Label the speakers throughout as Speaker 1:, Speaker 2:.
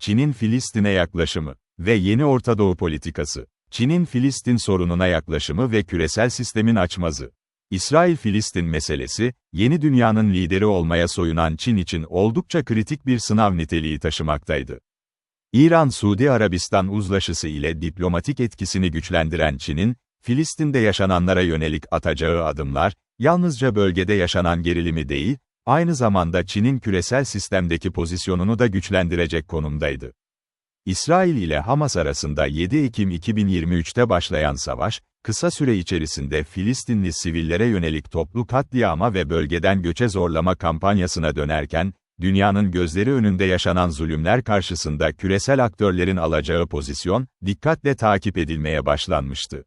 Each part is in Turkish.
Speaker 1: Çin'in Filistin'e yaklaşımı ve yeni Orta Doğu politikası. Çin'in Filistin sorununa yaklaşımı ve küresel sistemin açmazı. İsrail-Filistin meselesi, yeni dünyanın lideri olmaya soyunan Çin için oldukça kritik bir sınav niteliği taşımaktaydı. İran-Suudi Arabistan uzlaşısı ile diplomatik etkisini güçlendiren Çin'in, Filistin'de yaşananlara yönelik atacağı adımlar, yalnızca bölgede yaşanan gerilimi değil, aynı zamanda Çin'in küresel sistemdeki pozisyonunu da güçlendirecek konumdaydı. İsrail ile Hamas arasında 7 Ekim 2023'te başlayan savaş, kısa süre içerisinde Filistinli sivillere yönelik toplu katliama ve bölgeden göçe zorlama kampanyasına dönerken, dünyanın gözleri önünde yaşanan zulümler karşısında küresel aktörlerin alacağı pozisyon, dikkatle takip edilmeye başlanmıştı.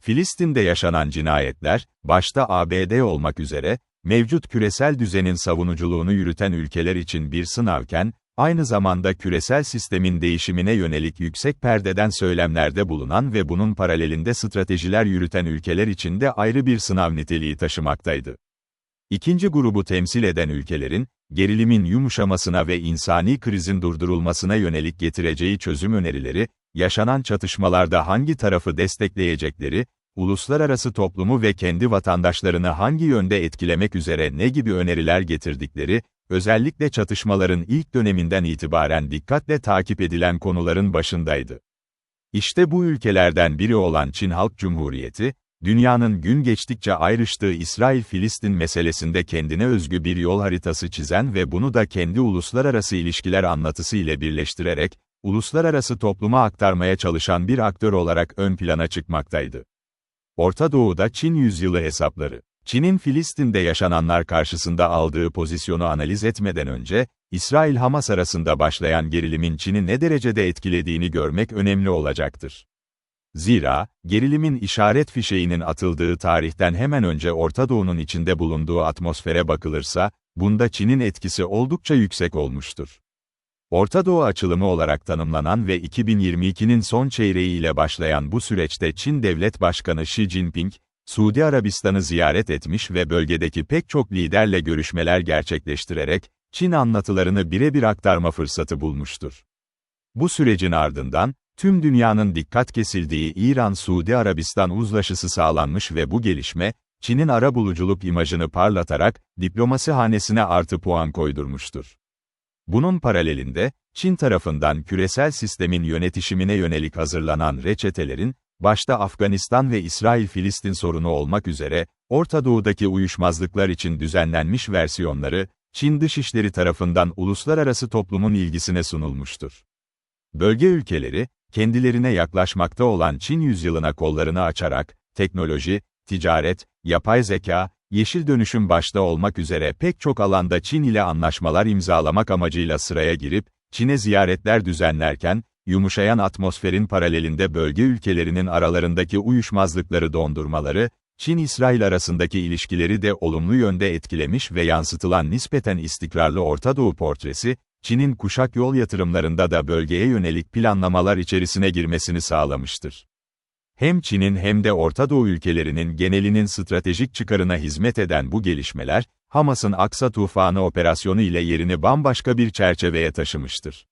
Speaker 1: Filistin'de yaşanan cinayetler, başta ABD olmak üzere, mevcut küresel düzenin savunuculuğunu yürüten ülkeler için bir sınavken, aynı zamanda küresel sistemin değişimine yönelik yüksek perdeden söylemlerde bulunan ve bunun paralelinde stratejiler yürüten ülkeler için de ayrı bir sınav niteliği taşımaktaydı. İkinci grubu temsil eden ülkelerin, gerilimin yumuşamasına ve insani krizin durdurulmasına yönelik getireceği çözüm önerileri, yaşanan çatışmalarda hangi tarafı destekleyecekleri, uluslararası toplumu ve kendi vatandaşlarını hangi yönde etkilemek üzere ne gibi öneriler getirdikleri, özellikle çatışmaların ilk döneminden itibaren dikkatle takip edilen konuların başındaydı. İşte bu ülkelerden biri olan Çin Halk Cumhuriyeti, dünyanın gün geçtikçe ayrıştığı İsrail-Filistin meselesinde kendine özgü bir yol haritası çizen ve bunu da kendi uluslararası ilişkiler anlatısı ile birleştirerek, uluslararası topluma aktarmaya çalışan bir aktör olarak ön plana çıkmaktaydı. Orta Doğu'da Çin yüzyılı hesapları Çin'in Filistin'de yaşananlar karşısında aldığı pozisyonu analiz etmeden önce, İsrail-Hamas arasında başlayan gerilimin Çin'i ne derecede etkilediğini görmek önemli olacaktır. Zira, gerilimin işaret fişeğinin atıldığı tarihten hemen önce Orta Doğu'nun içinde bulunduğu atmosfere bakılırsa, bunda Çin'in etkisi oldukça yüksek olmuştur. Orta Doğu açılımı olarak tanımlanan ve 2022'nin son çeyreğiyle başlayan bu süreçte Çin Devlet Başkanı Xi Jinping, Suudi Arabistan'ı ziyaret etmiş ve bölgedeki pek çok liderle görüşmeler gerçekleştirerek, Çin anlatılarını birebir aktarma fırsatı bulmuştur. Bu sürecin ardından, tüm dünyanın dikkat kesildiği İran-Suudi Arabistan uzlaşısı sağlanmış ve bu gelişme, Çin'in ara buluculuk imajını parlatarak, diplomasi hanesine artı puan koydurmuştur. Bunun paralelinde, Çin tarafından küresel sistemin yönetişimine yönelik hazırlanan reçetelerin, başta Afganistan ve İsrail-Filistin sorunu olmak üzere, Orta Doğu'daki uyuşmazlıklar için düzenlenmiş versiyonları, Çin Dışişleri tarafından uluslararası toplumun ilgisine sunulmuştur. Bölge ülkeleri, kendilerine yaklaşmakta olan Çin yüzyılına kollarını açarak, teknoloji, ticaret, yapay zeka, yeşil dönüşüm başta olmak üzere pek çok alanda Çin ile anlaşmalar imzalamak amacıyla sıraya girip, Çin'e ziyaretler düzenlerken, yumuşayan atmosferin paralelinde bölge ülkelerinin aralarındaki uyuşmazlıkları dondurmaları, Çin-İsrail arasındaki ilişkileri de olumlu yönde etkilemiş ve yansıtılan nispeten istikrarlı Orta Doğu portresi, Çin'in kuşak yol yatırımlarında da bölgeye yönelik planlamalar içerisine girmesini sağlamıştır. Hem Çin'in hem de Orta Doğu ülkelerinin genelinin stratejik çıkarına hizmet eden bu gelişmeler, Hamas'ın Aksa Tufanı operasyonu ile yerini bambaşka bir çerçeveye taşımıştır.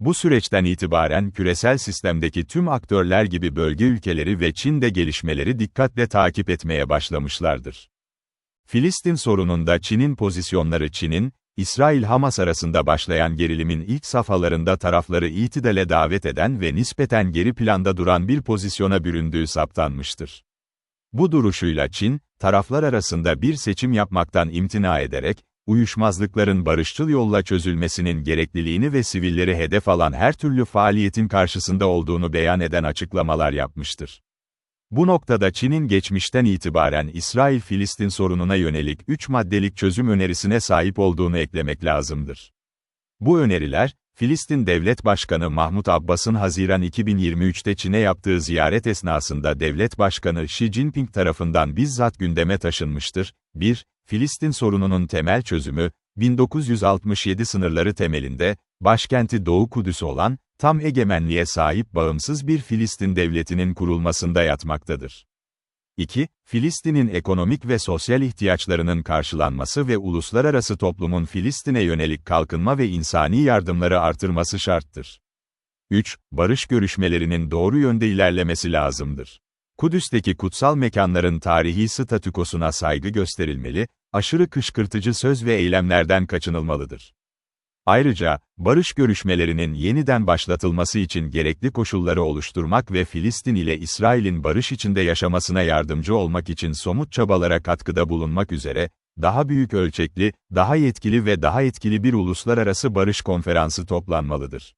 Speaker 1: Bu süreçten itibaren küresel sistemdeki tüm aktörler gibi bölge ülkeleri ve Çin de gelişmeleri dikkatle takip etmeye başlamışlardır. Filistin sorununda Çin'in pozisyonları Çin'in, İsrail-Hamas arasında başlayan gerilimin ilk safhalarında tarafları itidale davet eden ve nispeten geri planda duran bir pozisyona büründüğü saptanmıştır. Bu duruşuyla Çin, taraflar arasında bir seçim yapmaktan imtina ederek, uyuşmazlıkların barışçıl yolla çözülmesinin gerekliliğini ve sivilleri hedef alan her türlü faaliyetin karşısında olduğunu beyan eden açıklamalar yapmıştır. Bu noktada Çin'in geçmişten itibaren İsrail-Filistin sorununa yönelik 3 maddelik çözüm önerisine sahip olduğunu eklemek lazımdır. Bu öneriler, Filistin Devlet Başkanı Mahmut Abbas'ın Haziran 2023'te Çin'e yaptığı ziyaret esnasında Devlet Başkanı Xi Jinping tarafından bizzat gündeme taşınmıştır. 1. Filistin sorununun temel çözümü, 1967 sınırları temelinde, başkenti Doğu Kudüs olan, tam egemenliğe sahip bağımsız bir Filistin devletinin kurulmasında yatmaktadır. 2. Filistin'in ekonomik ve sosyal ihtiyaçlarının karşılanması ve uluslararası toplumun Filistin'e yönelik kalkınma ve insani yardımları artırması şarttır. 3. Barış görüşmelerinin doğru yönde ilerlemesi lazımdır. Kudüs'teki kutsal mekanların tarihi statükosuna saygı gösterilmeli, aşırı kışkırtıcı söz ve eylemlerden kaçınılmalıdır. Ayrıca, barış görüşmelerinin yeniden başlatılması için gerekli koşulları oluşturmak ve Filistin ile İsrail'in barış içinde yaşamasına yardımcı olmak için somut çabalara katkıda bulunmak üzere, daha büyük ölçekli, daha yetkili ve daha etkili bir uluslararası barış konferansı toplanmalıdır.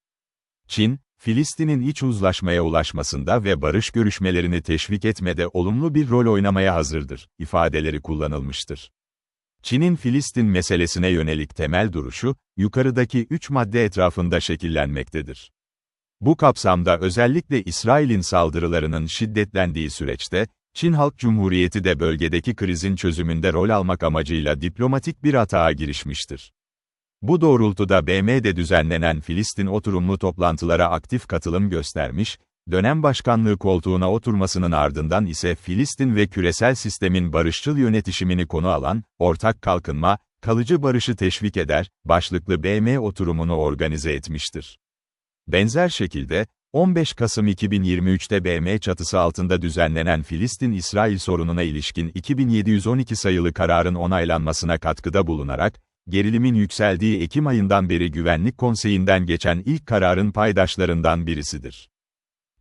Speaker 1: Çin, Filistin'in iç uzlaşmaya ulaşmasında ve barış görüşmelerini teşvik etmede olumlu bir rol oynamaya hazırdır, ifadeleri kullanılmıştır. Çin'in Filistin meselesine yönelik temel duruşu, yukarıdaki üç madde etrafında şekillenmektedir. Bu kapsamda özellikle İsrail'in saldırılarının şiddetlendiği süreçte, Çin Halk Cumhuriyeti de bölgedeki krizin çözümünde rol almak amacıyla diplomatik bir atağa girişmiştir. Bu doğrultuda BM'de düzenlenen Filistin oturumlu toplantılara aktif katılım göstermiş, dönem başkanlığı koltuğuna oturmasının ardından ise Filistin ve küresel sistemin barışçıl yönetişimini konu alan, ortak kalkınma, kalıcı barışı teşvik eder, başlıklı BM oturumunu organize etmiştir. Benzer şekilde, 15 Kasım 2023'te BM çatısı altında düzenlenen Filistin-İsrail sorununa ilişkin 2712 sayılı kararın onaylanmasına katkıda bulunarak, gerilimin yükseldiği Ekim ayından beri Güvenlik Konseyi'nden geçen ilk kararın paydaşlarından birisidir.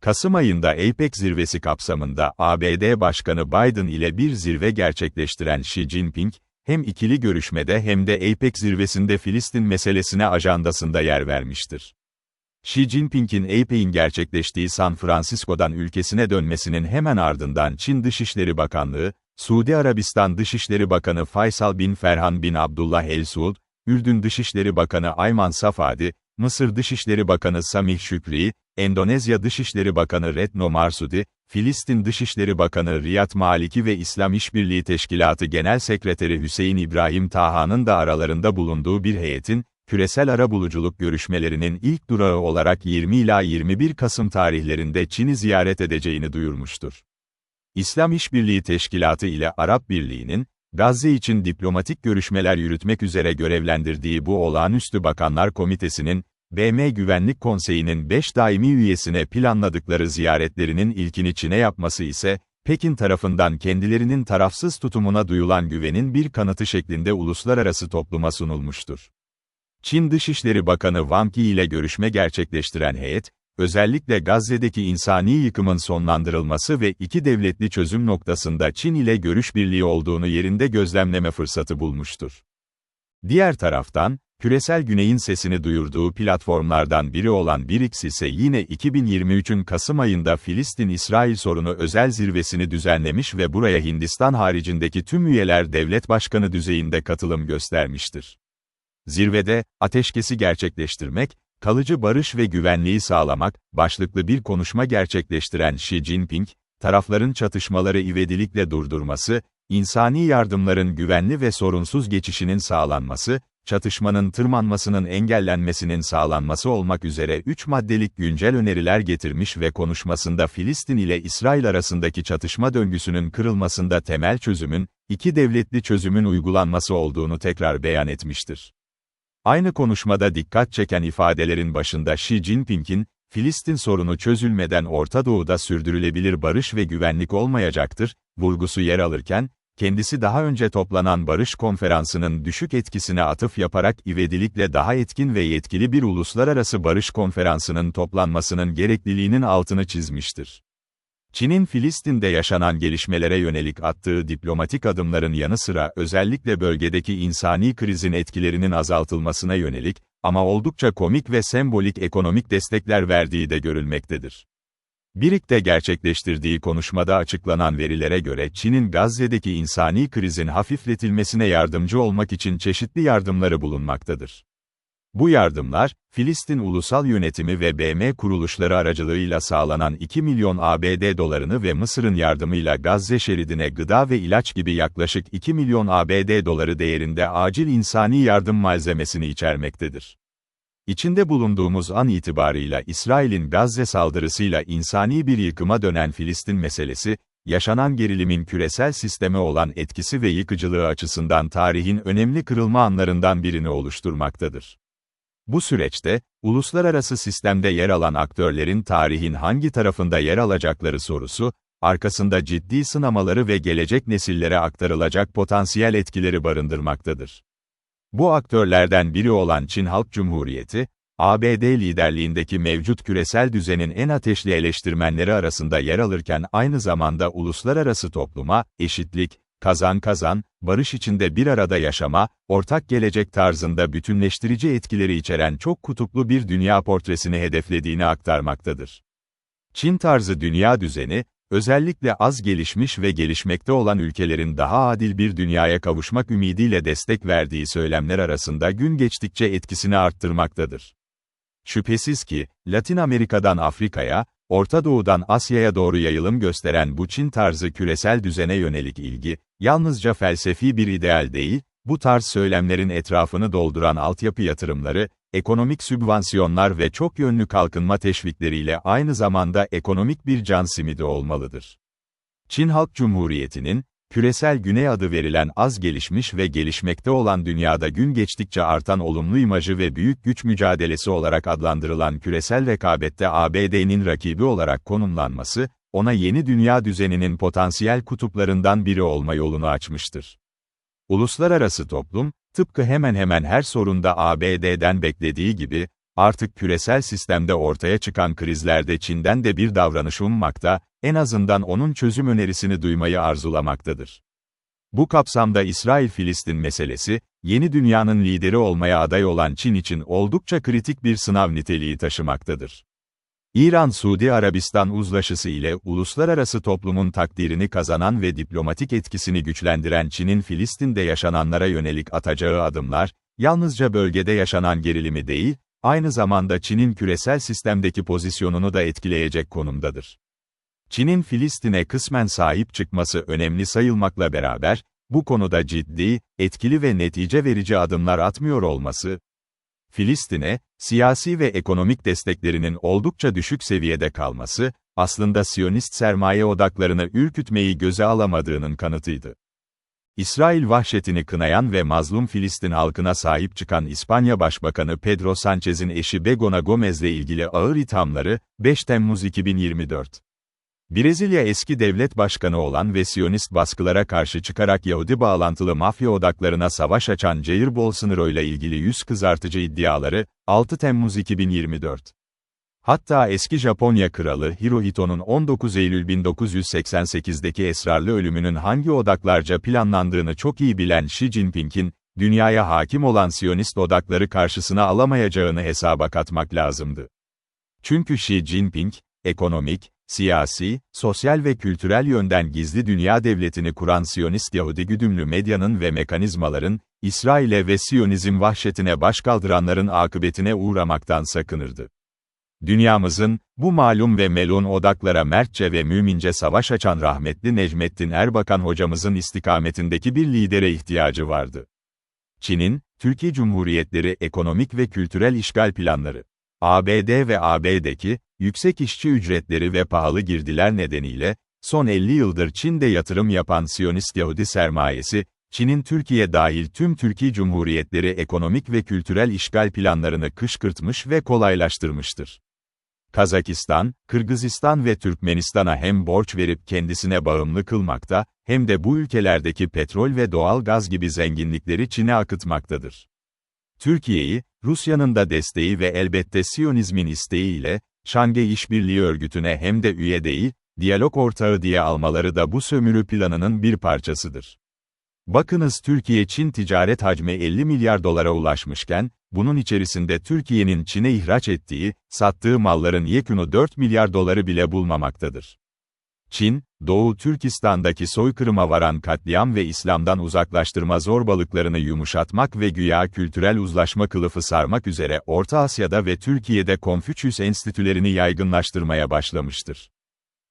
Speaker 1: Kasım ayında APEC zirvesi kapsamında ABD Başkanı Biden ile bir zirve gerçekleştiren Xi Jinping, hem ikili görüşmede hem de APEC zirvesinde Filistin meselesine ajandasında yer vermiştir. Xi Jinping'in APEC'in gerçekleştiği San Francisco'dan ülkesine dönmesinin hemen ardından Çin Dışişleri Bakanlığı, Suudi Arabistan Dışişleri Bakanı Faysal bin Ferhan bin Abdullah El Suud, Ürdün Dışişleri Bakanı Ayman Safadi, Mısır Dışişleri Bakanı Samih Şükri, Endonezya Dışişleri Bakanı Retno Marsudi, Filistin Dışişleri Bakanı Riyad Maliki ve İslam İşbirliği Teşkilatı Genel Sekreteri Hüseyin İbrahim Taha'nın da aralarında bulunduğu bir heyetin, küresel arabuluculuk görüşmelerinin ilk durağı olarak 20 ila 21 Kasım tarihlerinde Çin'i ziyaret edeceğini duyurmuştur. İslam İşbirliği Teşkilatı ile Arap Birliği'nin, Gazze için diplomatik görüşmeler yürütmek üzere görevlendirdiği bu olağanüstü bakanlar komitesinin, BM Güvenlik Konseyi'nin 5 daimi üyesine planladıkları ziyaretlerinin ilkini Çin'e yapması ise, Pekin tarafından kendilerinin tarafsız tutumuna duyulan güvenin bir kanıtı şeklinde uluslararası topluma sunulmuştur. Çin Dışişleri Bakanı Wang Yi ile görüşme gerçekleştiren heyet, özellikle Gazze'deki insani yıkımın sonlandırılması ve iki devletli çözüm noktasında Çin ile görüş birliği olduğunu yerinde gözlemleme fırsatı bulmuştur. Diğer taraftan, küresel güneyin sesini duyurduğu platformlardan biri olan BRICS ise yine 2023'ün Kasım ayında Filistin-İsrail sorunu özel zirvesini düzenlemiş ve buraya Hindistan haricindeki tüm üyeler devlet başkanı düzeyinde katılım göstermiştir. Zirvede, ateşkesi gerçekleştirmek, kalıcı barış ve güvenliği sağlamak, başlıklı bir konuşma gerçekleştiren Xi Jinping, tarafların çatışmaları ivedilikle durdurması, insani yardımların güvenli ve sorunsuz geçişinin sağlanması, çatışmanın tırmanmasının engellenmesinin sağlanması olmak üzere üç maddelik güncel öneriler getirmiş ve konuşmasında Filistin ile İsrail arasındaki çatışma döngüsünün kırılmasında temel çözümün, iki devletli çözümün uygulanması olduğunu tekrar beyan etmiştir. Aynı konuşmada dikkat çeken ifadelerin başında Xi Jinping'in, Filistin sorunu çözülmeden Orta Doğu'da sürdürülebilir barış ve güvenlik olmayacaktır, vurgusu yer alırken, kendisi daha önce toplanan barış konferansının düşük etkisine atıf yaparak ivedilikle daha etkin ve yetkili bir uluslararası barış konferansının toplanmasının gerekliliğinin altını çizmiştir. Çin'in Filistin'de yaşanan gelişmelere yönelik attığı diplomatik adımların yanı sıra özellikle bölgedeki insani krizin etkilerinin azaltılmasına yönelik, ama oldukça komik ve sembolik ekonomik destekler verdiği de görülmektedir. Birik'te gerçekleştirdiği konuşmada açıklanan verilere göre Çin'in Gazze'deki insani krizin hafifletilmesine yardımcı olmak için çeşitli yardımları bulunmaktadır. Bu yardımlar, Filistin Ulusal Yönetimi ve BM kuruluşları aracılığıyla sağlanan 2 milyon ABD dolarını ve Mısır'ın yardımıyla Gazze şeridine gıda ve ilaç gibi yaklaşık 2 milyon ABD doları değerinde acil insani yardım malzemesini içermektedir. İçinde bulunduğumuz an itibarıyla İsrail'in Gazze saldırısıyla insani bir yıkıma dönen Filistin meselesi, yaşanan gerilimin küresel sisteme olan etkisi ve yıkıcılığı açısından tarihin önemli kırılma anlarından birini oluşturmaktadır. Bu süreçte, uluslararası sistemde yer alan aktörlerin tarihin hangi tarafında yer alacakları sorusu, arkasında ciddi sınamaları ve gelecek nesillere aktarılacak potansiyel etkileri barındırmaktadır. Bu aktörlerden biri olan Çin Halk Cumhuriyeti, ABD liderliğindeki mevcut küresel düzenin en ateşli eleştirmenleri arasında yer alırken aynı zamanda uluslararası topluma, eşitlik, kazan kazan, barış içinde bir arada yaşama, ortak gelecek tarzında bütünleştirici etkileri içeren çok kutuplu bir dünya portresini hedeflediğini aktarmaktadır. Çin tarzı dünya düzeni, özellikle az gelişmiş ve gelişmekte olan ülkelerin daha adil bir dünyaya kavuşmak ümidiyle destek verdiği söylemler arasında gün geçtikçe etkisini arttırmaktadır. Şüphesiz ki, Latin Amerika'dan Afrika'ya, Orta Doğu'dan Asya'ya doğru yayılım gösteren bu Çin tarzı küresel düzene yönelik ilgi, yalnızca felsefi bir ideal değil, bu tarz söylemlerin etrafını dolduran altyapı yatırımları, ekonomik sübvansiyonlar ve çok yönlü kalkınma teşvikleriyle aynı zamanda ekonomik bir can simidi olmalıdır. Çin Halk Cumhuriyeti'nin, küresel güney adı verilen az gelişmiş ve gelişmekte olan dünyada gün geçtikçe artan olumlu imajı ve büyük güç mücadelesi olarak adlandırılan küresel rekabette ABD'nin rakibi olarak konumlanması, ona yeni dünya düzeninin potansiyel kutuplarından biri olma yolunu açmıştır. Uluslararası toplum, tıpkı hemen hemen her sorunda ABD'den beklediği gibi, artık küresel sistemde ortaya çıkan krizlerde Çin'den de bir davranış ummakta, en azından onun çözüm önerisini duymayı arzulamaktadır. Bu kapsamda İsrail-Filistin meselesi, yeni dünyanın lideri olmaya aday olan Çin için oldukça kritik bir sınav niteliği taşımaktadır. İran-Suudi Arabistan uzlaşısı ile uluslararası toplumun takdirini kazanan ve diplomatik etkisini güçlendiren Çin'in Filistin'de yaşananlara yönelik atacağı adımlar, yalnızca bölgede yaşanan gerilimi değil, aynı zamanda Çin'in küresel sistemdeki pozisyonunu da etkileyecek konumdadır. Çin'in Filistin'e kısmen sahip çıkması önemli sayılmakla beraber, bu konuda ciddi, etkili ve netice verici adımlar atmıyor olması, Filistin'e, siyasi ve ekonomik desteklerinin oldukça düşük seviyede kalması, aslında Siyonist sermaye odaklarını ürkütmeyi göze alamadığının kanıtıydı. İsrail vahşetini kınayan ve mazlum Filistin halkına sahip çıkan İspanya Başbakanı Pedro Sanchez'in eşi Begona Gomez'le ilgili ağır ithamları, 5 Temmuz 2024. Brezilya eski devlet başkanı olan ve Siyonist baskılara karşı çıkarak Yahudi bağlantılı mafya odaklarına savaş açan Jair Bolsonaro ile ilgili yüz kızartıcı iddiaları, 6 Temmuz 2024. Hatta eski Japonya kralı Hirohito'nun 19 Eylül 1988'deki esrarlı ölümünün hangi odaklarca planlandığını çok iyi bilen Xi Jinping'in, dünyaya hakim olan Siyonist odakları karşısına alamayacağını hesaba katmak lazımdı. Çünkü Xi Jinping, ekonomik, siyasi, sosyal ve kültürel yönden gizli dünya devletini kuran Siyonist Yahudi güdümlü medyanın ve mekanizmaların, İsrail'e ve Siyonizm vahşetine başkaldıranların akıbetine uğramaktan sakınırdı. Dünyamızın, bu malum ve melun odaklara mertçe ve mümince savaş açan rahmetli Necmettin Erbakan hocamızın istikametindeki bir lidere ihtiyacı vardı. Çin'in, Türkiye Cumhuriyetleri ekonomik ve kültürel işgal planları, ABD ve AB'deki, yüksek işçi ücretleri ve pahalı girdiler nedeniyle, son 50 yıldır Çin'de yatırım yapan Siyonist Yahudi sermayesi, Çin'in Türkiye dahil tüm Türkiye Cumhuriyetleri ekonomik ve kültürel işgal planlarını kışkırtmış ve kolaylaştırmıştır. Kazakistan, Kırgızistan ve Türkmenistan'a hem borç verip kendisine bağımlı kılmakta, hem de bu ülkelerdeki petrol ve doğal gaz gibi zenginlikleri Çin'e akıtmaktadır. Türkiye'yi, Rusya'nın da desteği ve elbette Siyonizmin isteğiyle, Şangay İşbirliği Örgütü'ne hem de üye değil, diyalog ortağı diye almaları da bu sömürü planının bir parçasıdır. Bakınız Türkiye-Çin ticaret hacmi 50 milyar dolara ulaşmışken, bunun içerisinde Türkiye'nin Çin'e ihraç ettiği, sattığı malların yekunu 4 milyar doları bile bulmamaktadır. Çin, Doğu Türkistan'daki soykırıma varan katliam ve İslam'dan uzaklaştırma zorbalıklarını yumuşatmak ve güya kültürel uzlaşma kılıfı sarmak üzere Orta Asya'da ve Türkiye'de Konfüçyüs enstitülerini yaygınlaştırmaya başlamıştır.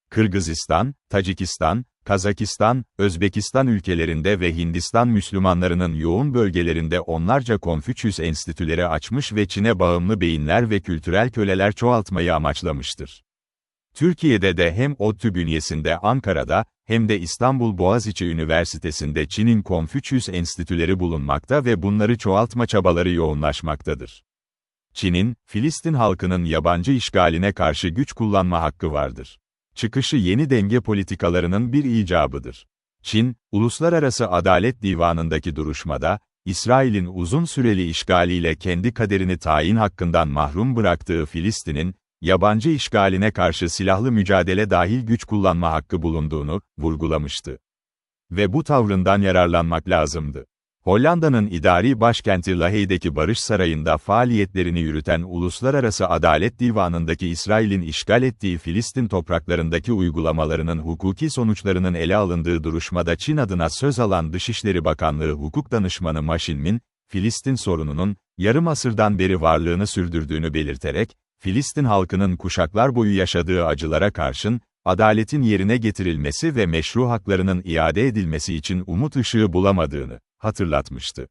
Speaker 1: Kırgızistan, Tacikistan, Kazakistan, Özbekistan ülkelerinde ve Hindistan Müslümanlarının yoğun bölgelerinde onlarca Konfüçyüs enstitüleri açmış ve Çin'e bağımlı beyinler ve kültürel köleler çoğaltmayı amaçlamıştır. Türkiye'de de hem ODTÜ bünyesinde Ankara'da, hem de İstanbul Boğaziçi Üniversitesi'nde Çin'in Konfüçyüs enstitüleri bulunmakta ve bunları çoğaltma çabaları yoğunlaşmaktadır. Çin'in, Filistin halkının yabancı işgaline karşı güç kullanma hakkı vardır. Çıkışı yeni denge politikalarının bir icabıdır. Çin, Uluslararası Adalet Divanı'ndaki duruşmada, İsrail'in uzun süreli işgaliyle kendi kaderini tayin hakkından mahrum bıraktığı Filistin'in, yabancı işgaline karşı silahlı mücadele dahil güç kullanma hakkı bulunduğunu vurgulamıştı. Ve bu tavrından yararlanmak lazımdı. Hollanda'nın idari başkenti Lahey'deki Barış Sarayı'nda faaliyetlerini yürüten Uluslararası Adalet Divanı'ndaki İsrail'in işgal ettiği Filistin topraklarındaki uygulamalarının hukuki sonuçlarının ele alındığı duruşmada Çin adına söz alan Dışişleri Bakanlığı Hukuk Danışmanı Ma Shinmin, Filistin sorununun, yarım asırdan beri varlığını sürdürdüğünü belirterek, Filistin halkının kuşaklar boyu yaşadığı acılara karşın, adaletin yerine getirilmesi ve meşru haklarının iade edilmesi için umut ışığı bulamadığını hatırlatmıştı.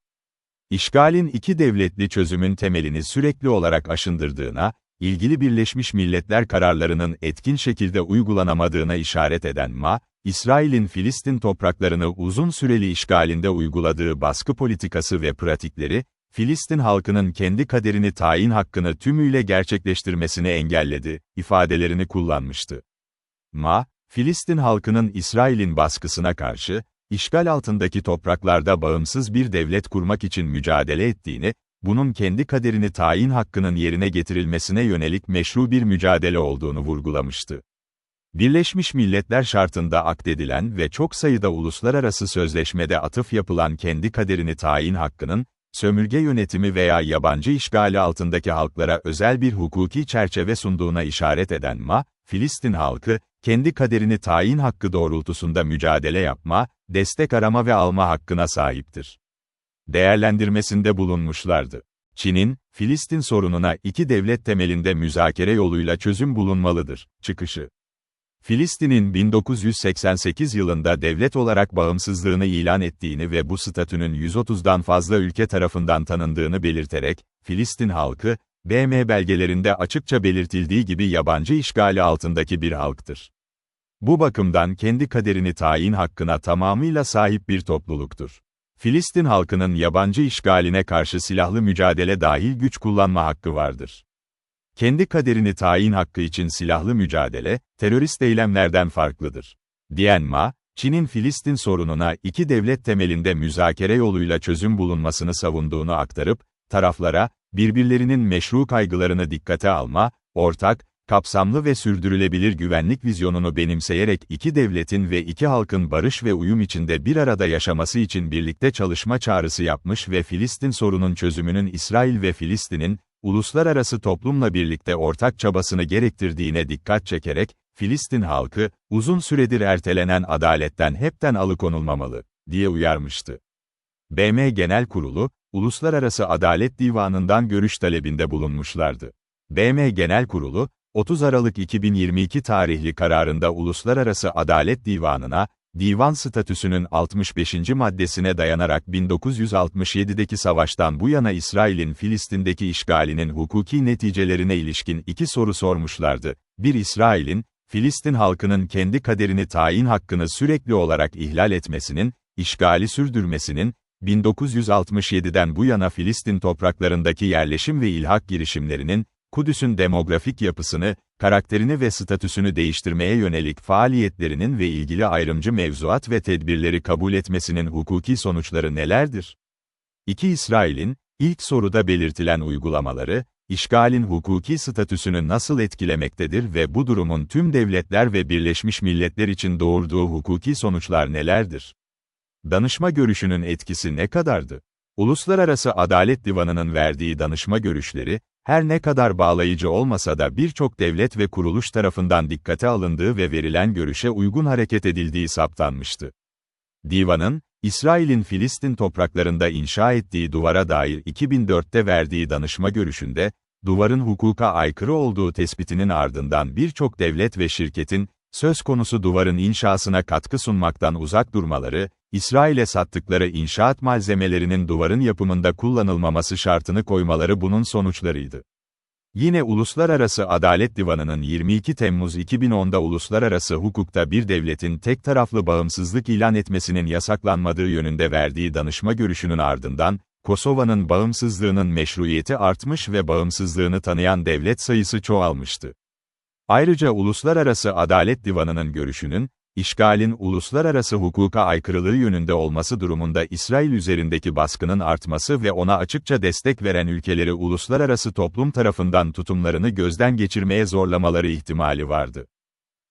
Speaker 1: İşgalin iki devletli çözümün temelini sürekli olarak aşındırdığına, ilgili Birleşmiş Milletler kararlarının etkin şekilde uygulanamadığına işaret eden Ma, İsrail'in Filistin topraklarını uzun süreli işgalinde uyguladığı baskı politikası ve pratikleri, Filistin halkının kendi kaderini tayin hakkını tümüyle gerçekleştirmesini engelledi, ifadelerini kullanmıştı. Ma, Filistin halkının İsrail'in baskısına karşı, işgal altındaki topraklarda bağımsız bir devlet kurmak için mücadele ettiğini, bunun kendi kaderini tayin hakkının yerine getirilmesine yönelik meşru bir mücadele olduğunu vurgulamıştı. Birleşmiş Milletler şartında akdedilen ve çok sayıda uluslararası sözleşmede atıf yapılan kendi kaderini tayin hakkının, sömürge yönetimi veya yabancı işgali altındaki halklara özel bir hukuki çerçeve sunduğuna işaret eden Ma, Filistin halkı, kendi kaderini tayin hakkı doğrultusunda mücadele yapma, destek arama ve alma hakkına sahiptir. Değerlendirmesinde bulunmuşlardı. Çin'in, Filistin sorununa iki devlet temelinde müzakere yoluyla çözüm bulunmalıdır, çıkışı. Filistin'in 1988 yılında devlet olarak bağımsızlığını ilan ettiğini ve bu statünün 130'dan fazla ülke tarafından tanındığını belirterek, Filistin halkı, BM belgelerinde açıkça belirtildiği gibi yabancı işgali altındaki bir halktır. Bu bakımdan kendi kaderini tayin hakkına tamamıyla sahip bir topluluktur. Filistin halkının yabancı işgaline karşı silahlı mücadele dahil güç kullanma hakkı vardır. Kendi kaderini tayin hakkı için silahlı mücadele, terörist eylemlerden farklıdır. Diyen Ma, Çin'in Filistin sorununa iki devlet temelinde müzakere yoluyla çözüm bulunmasını savunduğunu aktarıp, taraflara, birbirlerinin meşru kaygılarını dikkate alma, ortak, kapsamlı ve sürdürülebilir güvenlik vizyonunu benimseyerek iki devletin ve iki halkın barış ve uyum içinde bir arada yaşaması için birlikte çalışma çağrısı yapmış ve Filistin sorunun çözümünün İsrail ve Filistin'in, uluslararası toplumla birlikte ortak çabasını gerektirdiğine dikkat çekerek, Filistin halkı, uzun süredir ertelenen adaletten hepten alıkonulmamalı, diye uyarmıştı. BM Genel Kurulu, Uluslararası Adalet Divanı'ndan görüş talebinde bulunmuşlardı. BM Genel Kurulu, 30 Aralık 2022 tarihli kararında Uluslararası Adalet Divanı'na, divan statüsünün 65. maddesine dayanarak 1967'deki savaştan bu yana İsrail'in Filistin'deki işgalinin hukuki neticelerine ilişkin iki soru sormuşlardı. Bir İsrail'in, Filistin halkının kendi kaderini tayin hakkını sürekli olarak ihlal etmesinin, işgali sürdürmesinin, 1967'den bu yana Filistin topraklarındaki yerleşim ve ilhak girişimlerinin, Kudüs'ün demografik yapısını, karakterini ve statüsünü değiştirmeye yönelik faaliyetlerinin ve ilgili ayrımcı mevzuat ve tedbirleri kabul etmesinin hukuki sonuçları nelerdir? 2. İsrail'in, ilk soruda belirtilen uygulamaları, işgalin hukuki statüsünü nasıl etkilemektedir ve bu durumun tüm devletler ve Birleşmiş Milletler için doğurduğu hukuki sonuçlar nelerdir? Danışma görüşünün etkisi ne kadardı? Uluslararası Adalet Divanı'nın verdiği danışma görüşleri, her ne kadar bağlayıcı olmasa da birçok devlet ve kuruluş tarafından dikkate alındığı ve verilen görüşe uygun hareket edildiği saptanmıştı. Divanın, İsrail'in Filistin topraklarında inşa ettiği duvara dair 2004'te verdiği danışma görüşünde, duvarın hukuka aykırı olduğu tespitinin ardından birçok devlet ve şirketin, söz konusu duvarın inşasına katkı sunmaktan uzak durmaları, İsrail'e sattıkları inşaat malzemelerinin duvarın yapımında kullanılmaması şartını koymaları bunun sonuçlarıydı. Yine Uluslararası Adalet Divanı'nın 22 Temmuz 2010'da uluslararası hukukta bir devletin tek taraflı bağımsızlık ilan etmesinin yasaklanmadığı yönünde verdiği danışma görüşünün ardından, Kosova'nın bağımsızlığının meşruiyeti artmış ve bağımsızlığını tanıyan devlet sayısı çoğalmıştı. Ayrıca Uluslararası Adalet Divanı'nın görüşünün, işgalin uluslararası hukuka aykırılığı yönünde olması durumunda İsrail üzerindeki baskının artması ve ona açıkça destek veren ülkeleri uluslararası toplum tarafından tutumlarını gözden geçirmeye zorlamaları ihtimali vardı.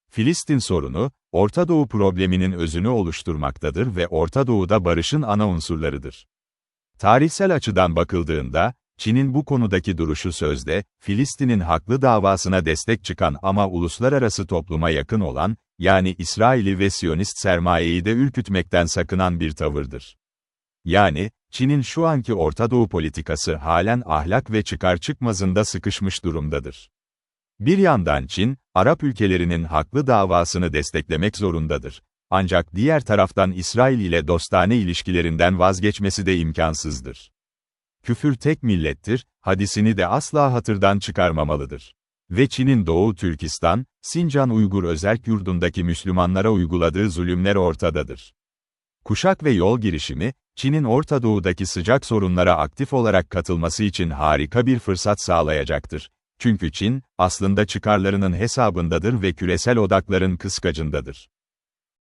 Speaker 1: Filistin sorunu, Orta Doğu probleminin özünü oluşturmaktadır ve Orta Doğu'da barışın ana unsurlarıdır. Tarihsel açıdan bakıldığında, Çin'in bu konudaki duruşu sözde, Filistin'in haklı davasına destek çıkan ama uluslararası topluma yakın olan, yani İsrail'i ve Siyonist sermayeyi de ürkütmekten sakınan bir tavırdır. Yani, Çin'in şu anki Orta Doğu politikası halen ahlak ve çıkar çıkmazında sıkışmış durumdadır. Bir yandan Çin, Arap ülkelerinin haklı davasını desteklemek zorundadır. Ancak diğer taraftan İsrail ile dostane ilişkilerinden vazgeçmesi de imkansızdır. Küfür tek millettir, hadisini de asla hatırdan çıkarmamalıdır. Ve Çin'in Doğu Türkistan, Sincan Uygur Özerk Yurdu'ndaki Müslümanlara uyguladığı zulümler ortadadır. Kuşak ve yol girişimi, Çin'in Orta Doğu'daki sıcak sorunlara aktif olarak katılması için harika bir fırsat sağlayacaktır. Çünkü Çin, aslında çıkarlarının hesabındadır ve küresel odakların kıskacındadır.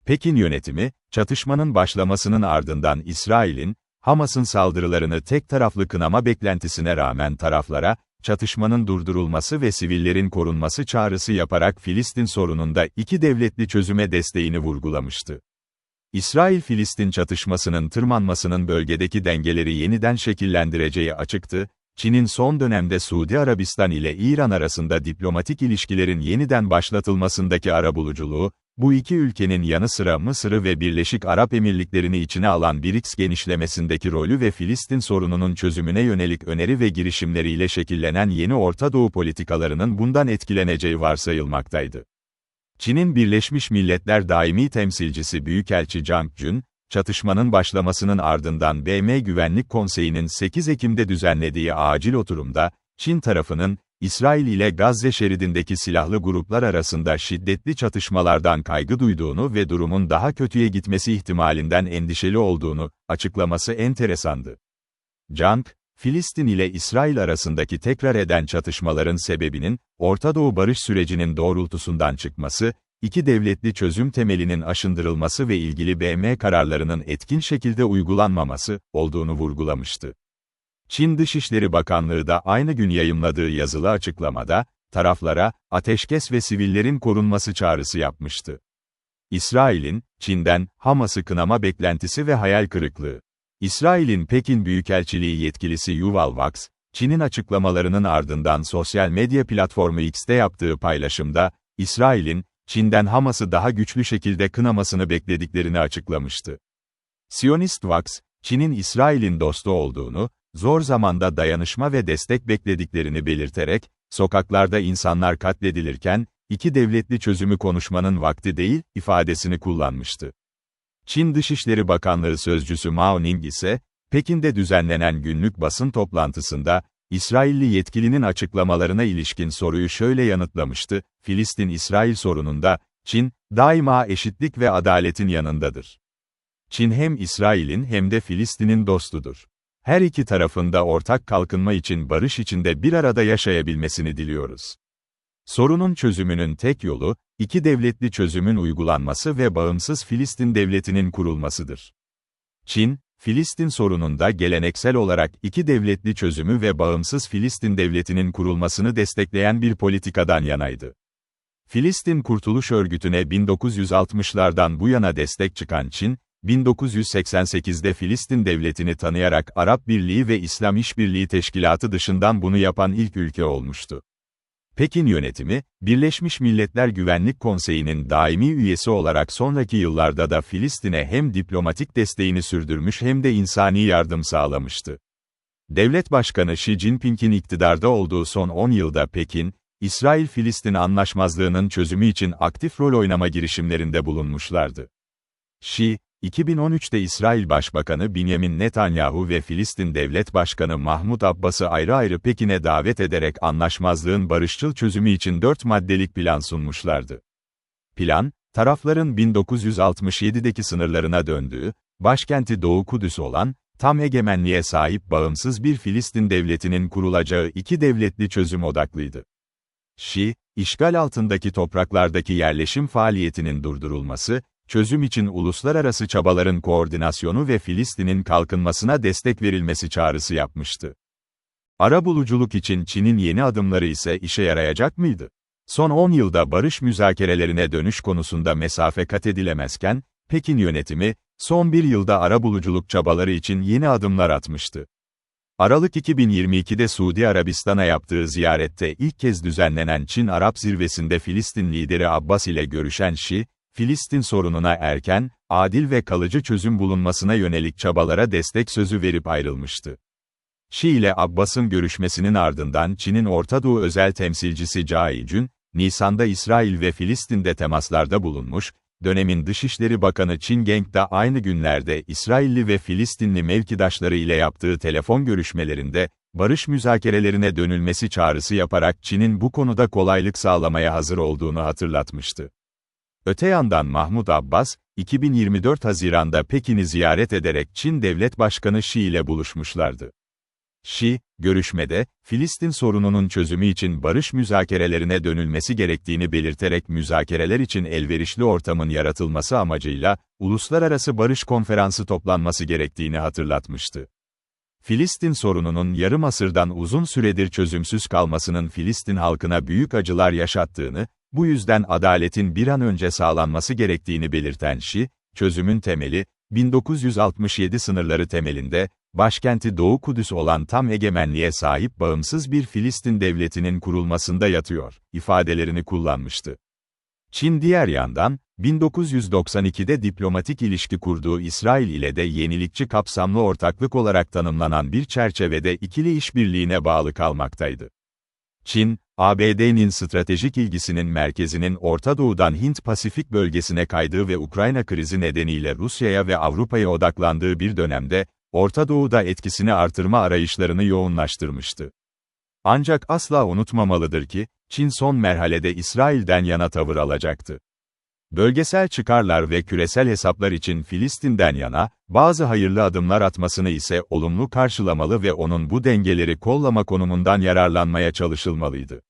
Speaker 1: Pekin yönetimi, çatışmanın başlamasının ardından İsrail'in, Hamas'ın saldırılarını tek taraflı kınama beklentisine rağmen taraflara, çatışmanın durdurulması ve sivillerin korunması çağrısı yaparak Filistin sorununda iki devletli çözüme desteğini vurgulamıştı. İsrail-Filistin çatışmasının tırmanmasının bölgedeki dengeleri yeniden şekillendireceği açıktı, Çin'in son dönemde Suudi Arabistan ile İran arasında diplomatik ilişkilerin yeniden başlatılmasındaki arabuluculuğu, bu iki ülkenin yanı sıra Mısır'ı ve Birleşik Arap Emirlikleri'ni içine alan BRICS genişlemesindeki rolü ve Filistin sorununun çözümüne yönelik öneri ve girişimleriyle şekillenen yeni Orta Doğu politikalarının bundan etkileneceği varsayılmaktaydı. Çin'in Birleşmiş Milletler Daimi Temsilcisi Büyükelçi Zhang Jun, çatışmanın başlamasının ardından BM Güvenlik Konseyi'nin 8 Ekim'de düzenlediği acil oturumda, Çin tarafının, İsrail ile Gazze şeridindeki silahlı gruplar arasında şiddetli çatışmalardan kaygı duyduğunu ve durumun daha kötüye gitmesi ihtimalinden endişeli olduğunu açıklaması enteresandı. Cank, Filistin ile İsrail arasındaki tekrar eden çatışmaların sebebinin, Orta Doğu barış sürecinin doğrultusundan çıkması, iki devletli çözüm temelinin aşındırılması ve ilgili BM kararlarının etkin şekilde uygulanmaması olduğunu vurgulamıştı. Çin Dışişleri Bakanlığı da aynı gün yayımladığı yazılı açıklamada, taraflara, ateşkes ve sivillerin korunması çağrısı yapmıştı. İsrail'in, Çin'den, Hamas'ı kınama beklentisi ve hayal kırıklığı. İsrail'in Pekin Büyükelçiliği yetkilisi Yuval Vax, Çin'in açıklamalarının ardından sosyal medya platformu X'te yaptığı paylaşımda, İsrail'in, Çin'den Hamas'ı daha güçlü şekilde kınamasını beklediklerini açıklamıştı. Siyonist Vax, Çin'in İsrail'in dostu olduğunu, zor zamanda dayanışma ve destek beklediklerini belirterek, sokaklarda insanlar katledilirken, iki devletli çözümü konuşmanın vakti değil, ifadesini kullanmıştı. Çin Dışişleri Bakanlığı Sözcüsü Mao Ning ise, Pekin'de düzenlenen günlük basın toplantısında, İsrailli yetkilinin açıklamalarına ilişkin soruyu şöyle yanıtlamıştı, Filistin-İsrail sorununda, Çin, daima eşitlik ve adaletin yanındadır. Çin hem İsrail'in hem de Filistin'in dostudur. Her iki tarafında ortak kalkınma için barış içinde bir arada yaşayabilmesini diliyoruz. Sorunun çözümünün tek yolu, iki devletli çözümün uygulanması ve bağımsız Filistin devletinin kurulmasıdır. Çin, Filistin sorununda geleneksel olarak iki devletli çözümü ve bağımsız Filistin devletinin kurulmasını destekleyen bir politikadan yanaydı. Filistin Kurtuluş Örgütü'ne 1960'lardan bu yana destek çıkan Çin, 1988'de Filistin devletini tanıyarak Arap Birliği ve İslam İşbirliği Teşkilatı dışından bunu yapan ilk ülke olmuştu. Pekin yönetimi, Birleşmiş Milletler Güvenlik Konseyi'nin daimi üyesi olarak sonraki yıllarda da Filistin'e hem diplomatik desteğini sürdürmüş hem de insani yardım sağlamıştı. Devlet Başkanı Xi Jinping'in iktidarda olduğu son 10 yılda Pekin, İsrail-Filistin anlaşmazlığının çözümü için aktif rol oynama girişimlerinde bulunmuşlardı. Xi, 2013'te İsrail Başbakanı Benjamin Netanyahu ve Filistin Devlet Başkanı Mahmud Abbas'ı ayrı ayrı Pekin'e davet ederek anlaşmazlığın barışçıl çözümü için dört maddelik plan sunmuşlardı. Plan, tarafların 1967'deki sınırlarına döndüğü, başkenti Doğu Kudüs olan, tam egemenliğe sahip bağımsız bir Filistin devletinin kurulacağı iki devletli çözüm odaklıydı. Şi, işgal altındaki topraklardaki yerleşim faaliyetinin durdurulması, çözüm için uluslararası çabaların koordinasyonu ve Filistin'in kalkınmasına destek verilmesi çağrısı yapmıştı. Arabuluculuk için Çin'in yeni adımları ise işe yarayacak mıydı? Son 10 yılda barış müzakerelerine dönüş konusunda mesafe kat edilemezken, Pekin yönetimi, son bir yılda arabuluculuk çabaları için yeni adımlar atmıştı. Aralık 2022'de Suudi Arabistan'a yaptığı ziyarette ilk kez düzenlenen Çin-Arap zirvesinde Filistin lideri Abbas ile görüşen Şi, Filistin sorununa erken, adil ve kalıcı çözüm bulunmasına yönelik çabalara destek sözü verip ayrılmıştı. Şi ile Abbas'ın görüşmesinin ardından Çin'in Orta Doğu özel temsilcisi Cai Jun, Nisan'da İsrail ve Filistin'de temaslarda bulunmuş, dönemin Dışişleri Bakanı Çin Geng de aynı günlerde İsrailli ve Filistinli mevkidaşları ile yaptığı telefon görüşmelerinde, barış müzakerelerine dönülmesi çağrısı yaparak Çin'in bu konuda kolaylık sağlamaya hazır olduğunu hatırlatmıştı. Öte yandan Mahmud Abbas, 2024 Haziran'da Pekin'i ziyaret ederek Çin Devlet Başkanı Xi ile buluşmuşlardı. Xi, görüşmede, Filistin sorununun çözümü için barış müzakerelerine dönülmesi gerektiğini belirterek müzakereler için elverişli ortamın yaratılması amacıyla, Uluslararası Barış Konferansı toplanması gerektiğini hatırlatmıştı. Filistin sorununun yarım asırdan uzun süredir çözümsüz kalmasının Filistin halkına büyük acılar yaşattığını, bu yüzden adaletin bir an önce sağlanması gerektiğini belirten Şi, çözümün temeli, 1967 sınırları temelinde, başkenti Doğu Kudüs olan tam egemenliğe sahip bağımsız bir Filistin devletinin kurulmasında yatıyor, ifadelerini kullanmıştı. Çin diğer yandan, 1992'de diplomatik ilişki kurduğu İsrail ile de yenilikçi kapsamlı ortaklık olarak tanımlanan bir çerçevede ikili işbirliğine bağlı kalmaktaydı. Çin, ABD'nin stratejik ilgisinin merkezinin Orta Doğu'dan Hint-Pasifik bölgesine kaydığı ve Ukrayna krizi nedeniyle Rusya'ya ve Avrupa'ya odaklandığı bir dönemde, Orta Doğu'da etkisini artırma arayışlarını yoğunlaştırmıştı. Ancak asla unutmamalıdır ki, Çin son merhalede İsrail'den yana tavır alacaktı. Bölgesel çıkarlar ve küresel hesaplar için Filistin'den yana, bazı hayırlı adımlar atmasını ise olumlu karşılamalı ve onun bu dengeleri kollama konumundan yararlanmaya çalışılmalıydı.